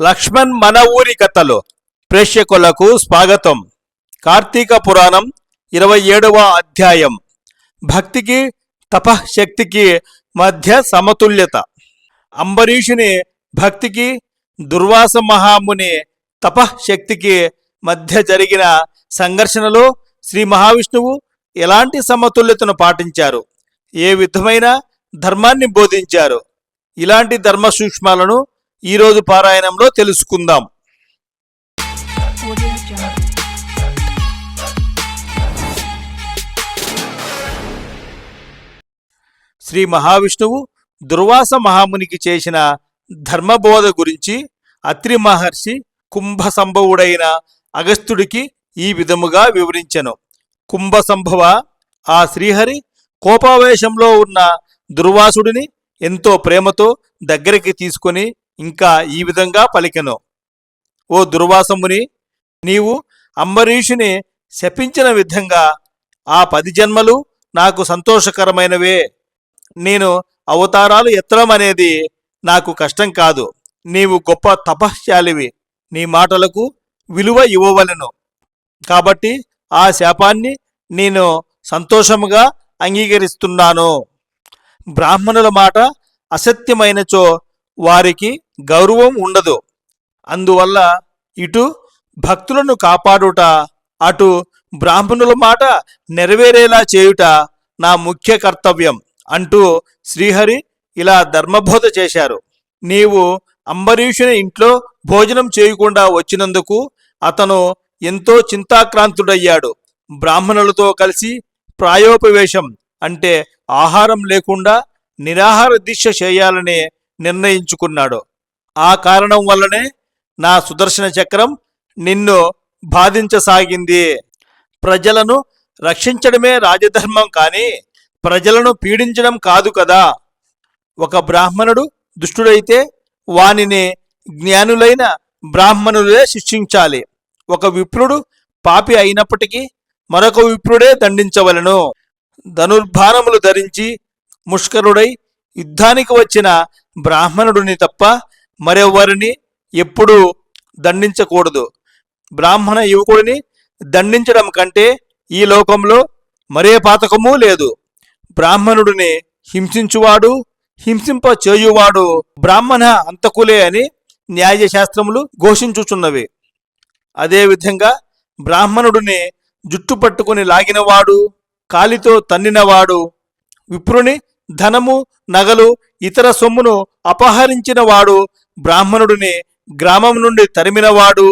లక్ష్మణ్ మన ఊరి కథలు. ప్రేక్షకులకు స్వాగతం. కార్తీక పురాణం ఇరవై ఏడవ అధ్యాయం. భక్తికి తపశక్తికి మధ్య సమతుల్యత. అంబరీషుని భక్తికి దుర్వాస మహాముని తపశక్తికి మధ్య జరిగిన సంఘర్షణలో శ్రీ మహావిష్ణువు ఎలాంటి సమతుల్యతను పాటించారు? ఏ విధమైన ధర్మాన్ని బోధించారు? ఇలాంటి ధర్మ సూక్ష్మాలను ఈరోజు పారాయణంలో తెలుసుకుందాం. శ్రీ మహావిష్ణువు దుర్వాస మహామునికి చేసిన ధర్మబోధ గురించి అత్రి మహర్షి కుంభ సంభవుడైన అగస్త్యుడికి ఈ విధముగా వివరించెను. కుంభ సంభవ ఆ శ్రీహరి కోపావేశంలో ఉన్న దుర్వాసుడిని ఎంతో ప్రేమతో దగ్గరికి తీసుకొని ఇంకా ఈ విధంగా పలికెను. ఓ దుర్వాసముని నీవు అంబరీషుని శపించిన విధంగా ఆ పది జన్మలు నాకు సంతోషకరమైనవే. నేను అవతారాలు ఎత్తడం అనేది నాకు కష్టం కాదు. నీవు గొప్ప తపశ్శాలివి. నీ మాటలకు విలువ ఇవ్వవలెను. కాబట్టి ఆ శాపాన్ని నేను సంతోషముగా అంగీకరిస్తున్నాను. బ్రాహ్మణుల మాట అసత్యమైనచో వారికి గౌరవం ఉండదు. అందువల్ల ఇటు భక్తులను కాపాడుట అటు బ్రాహ్మణుల మాట నెరవేరేలా చేయుట నా ముఖ్య కర్తవ్యం అంటూ శ్రీహరి ఇలా ధర్మబోధ చేశారు. నీవు అంబరీషుని ఇంట్లో భోజనం చేయకుండా వచ్చినందుకు అతను ఎంతో చింతాక్రాంతుడయ్యాడు. బ్రాహ్మణులతో కలిసి ప్రాయోపవేశం అంటే ఆహారం లేకుండా నిరాహార దీక్ష చేయాలని నిర్ణయించుకున్నాడు. ఆ కారణం వల్లనే నా సుదర్శన చక్రం నిన్ను బాధించసాగింది. ప్రజలను రక్షించడమే రాజధర్మం కానీ ప్రజలను పీడించడం కాదు కదా. ఒక బ్రాహ్మణుడు దుష్టుడైతే వానిని జ్ఞానులైన బ్రాహ్మణులే శిక్షించాలి. ఒక విప్రుడు పాపి అయినప్పటికీ మరొక విప్రుడే దండించవలను. ధనుర్భారములు ధరించి ముష్కరుడై యుద్ధానికి వచ్చిన బ్రాహ్మణుడిని తప్ప మరెవరిని ఎప్పుడూ దండించకూడదు. బ్రాహ్మణ యువకుడిని దండించడం కంటే ఈ లోకంలో మరే పాతకమూ లేదు. బ్రాహ్మణుడిని హింసించువాడు హింసింప చేయువాడు బ్రాహ్మణ అంతకులే అని న్యాయశాస్త్రములు ఘోషించుచున్నవి. అదేవిధంగా బ్రాహ్మణుడిని జుట్టు పట్టుకుని లాగినవాడు కాలితో తన్నినవాడు విప్రుని ధనము నగలు ఇతర సొమ్మును అపహరించినవాడు బ్రాహ్మణుడిని గ్రామం నుండి తరిమినవాడు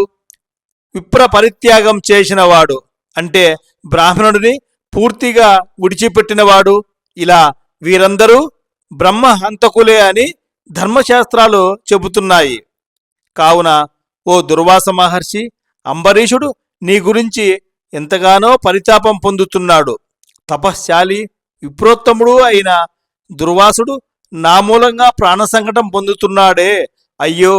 విప్ర పరిత్యాగం చేసినవాడు. అంటే బ్రాహ్మణుడిని పూర్తిగా విడిచిపెట్టినవాడు. ఇలా వీరందరూ బ్రహ్మ హంతకులే అని ధర్మశాస్త్రాలు చెబుతున్నాయి. కావున ఓ దుర్వాస మహర్షి అంబరీషుడు నీ గురించి ఎంతగానో పరితాపం పొందుతున్నాడు. తపశ్శాలి విప్రోత్తముడు అయిన దుర్వాసుడు నా మూలంగా ప్రాణ సంకటం పొందుతున్నాడే. అయ్యో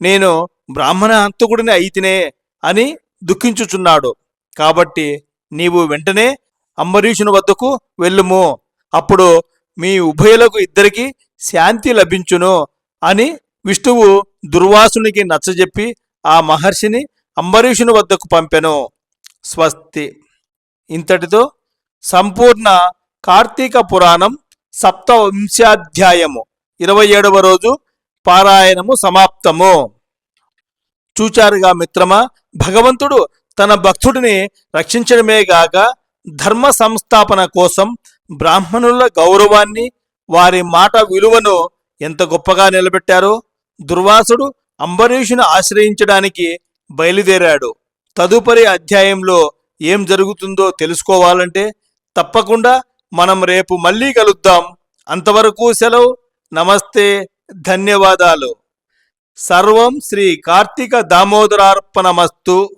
నేను బ్రాహ్మణ హంతకుడిని అయితేనే అని దుఃఖించుచున్నాడు. కాబట్టి నీవు వెంటనే అంబరీషుని వద్దకు వెళ్ళుము. అప్పుడు మీ ఉభయలకు ఇద్దరికి శాంతి లభించును అని విష్ణువు దుర్వాసునికి నచ్చజెప్పి ఆ మహర్షిని అంబరీషుని వద్దకు పంపెను. స్వస్తి. ఇంతటితో సంపూర్ణ కార్తీక పురాణం సప్తవంశాధ్యాయము ఇరవై ఏడవ రోజు పారాయణము సమాప్తము. చూచారుగా మిత్రమా భగవంతుడు తన భక్తుడిని రక్షించడమే గాక ధర్మ సంస్థాపన కోసం బ్రాహ్మణుల గౌరవాన్ని వారి మాట విలువను ఎంత గొప్పగా నిలబెట్టారో దుర్వాసుడు అంబరీషును ఆశ్రయించడానికి బయలుదేరాడు. తదుపరి అధ్యాయంలో ఏం జరుగుతుందో తెలుసుకోవాలంటే తప్పకుండా మనం రేపు మళ్ళీ కలుద్దాం. అంతవరకు సెలవు. నమస్తే. ధన్యవాదాలు. సర్వం శ్రీ కార్తీక దామోదరార్పణమస్తు.